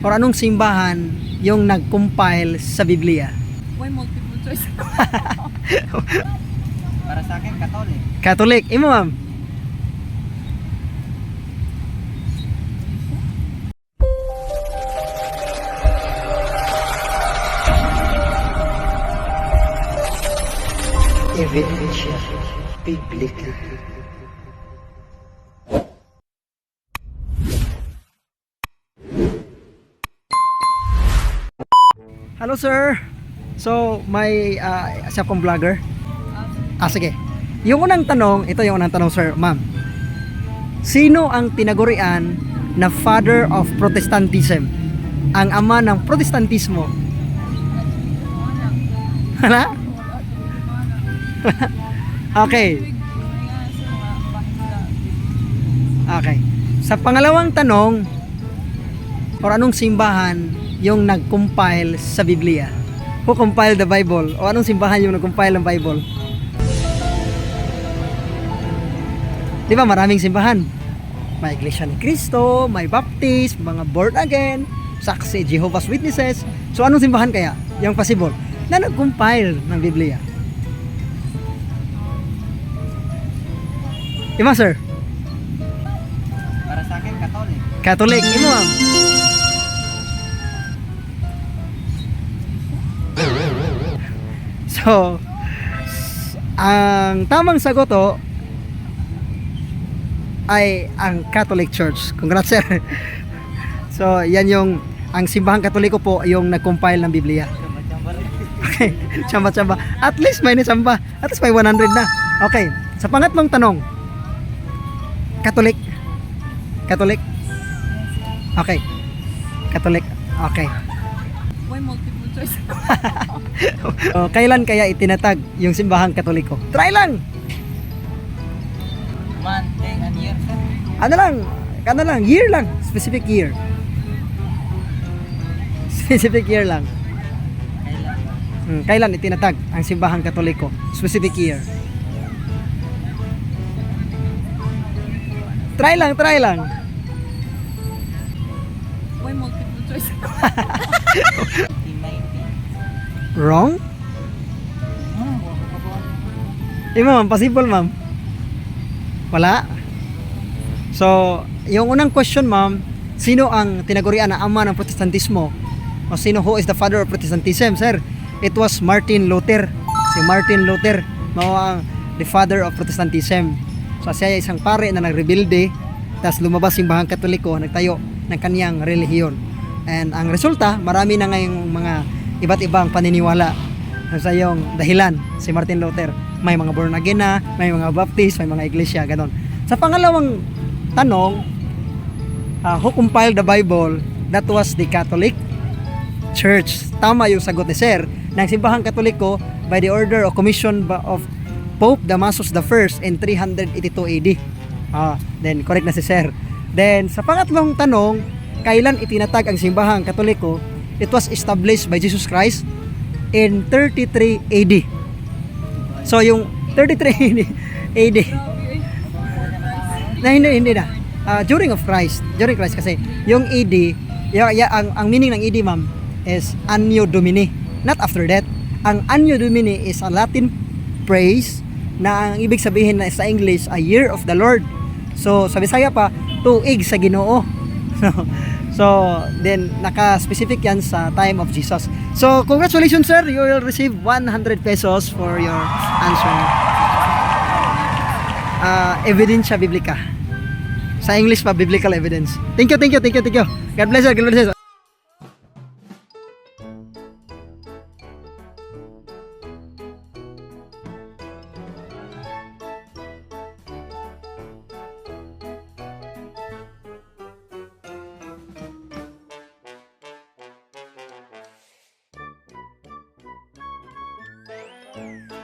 or anong simbahan yung nag-compile sa Biblia? Why multiple choice? Para sa akin, Katolik. Catholic. Imo, ma'am. Evidencia Bíblica. Hello, sir. So, may uh, isa akong vlogger. Ah, sige. Yung unang tanong, ito yung unang tanong, sir, ma'am. Sino ang tinagurian na father of Protestantism? Ang ama ng Protestantismo? Hala? okay. Okay. Sa pangalawang tanong, or anong simbahan yung nag-compile sa Biblia? Who compiled the Bible? O anong simbahan yung nag-compile ng Bible? Di ba maraming simbahan? May Iglesia ni Cristo, may Baptist, mga born again, saksi, Jehovah's Witnesses. So anong simbahan kaya? Yung possible na nag-compile ng Biblia. Di ba, sir? Para sa akin, Katolik. Catholic. Imo, So, ang tamang sagot oh, ay ang Catholic Church. Congrats, sir. So, yan yung ang simbahang katoliko po yung nag-compile ng Biblia. Okay, tsamba-tsamba. At least may nisamba. At least may 100 na. Okay, sa pangatlong tanong. Catholic. Catholic. Okay. Catholic. Okay. Why multiple choice? O, kailan kaya itinatag yung simbahang katoliko? Try lang. Month, day, and year. Ano lang? Ano lang? Year lang. Specific year. Specific year lang. Kailan? Hmm, kailan itinatag ang simbahang katoliko? Specific year. Try lang, try lang. Why multiple choice? 1990. Wrong? Eh ma'am, possible ma'am. Wala? So, yung unang question ma'am, sino ang tinagurian na ama ng Protestantismo? O sino who is the father of Protestantism, sir? It was Martin Luther. Si Martin Luther, mao ang the father of Protestantism. So, siya ay isang pare na nagrebilde, tapos lumabas yung bahang katoliko, nagtayo ng kaniyang relihiyon. And ang resulta, marami na ngayong mga iba't ibang paniniwala sa yung dahilan si Martin Luther. May mga born again na, may mga baptist, may mga iglesia, ganon. Sa pangalawang tanong, uh, who compiled the Bible? That was the Catholic Church. Tama yung sagot ni Sir. Ng simbahang katoliko by the order or commission of Pope Damasus I in 382 AD. Ah, then correct na si Sir. Then sa pangatlong tanong, kailan itinatag ang simbahang katoliko? It was established by Jesus Christ in 33 AD. So yung 33 AD na hindi hindi na. Ah, during of Christ, during Christ kasi yung AD, ya, ya, ang ang meaning ng AD ma'am is Anno Domini, not after that. Ang Anno Domini is a Latin phrase na ang ibig sabihin na sa English a year of the Lord. So sa Bisaya pa, tuig sa Ginoo. So, so then naka-specific yan sa time of Jesus. So congratulations sir, you will receive 100 pesos for your answer. Ah, evidensya biblika. Sa English pa, biblical evidence. Thank you, thank you, thank you, thank you. God bless you, God bless you. Thank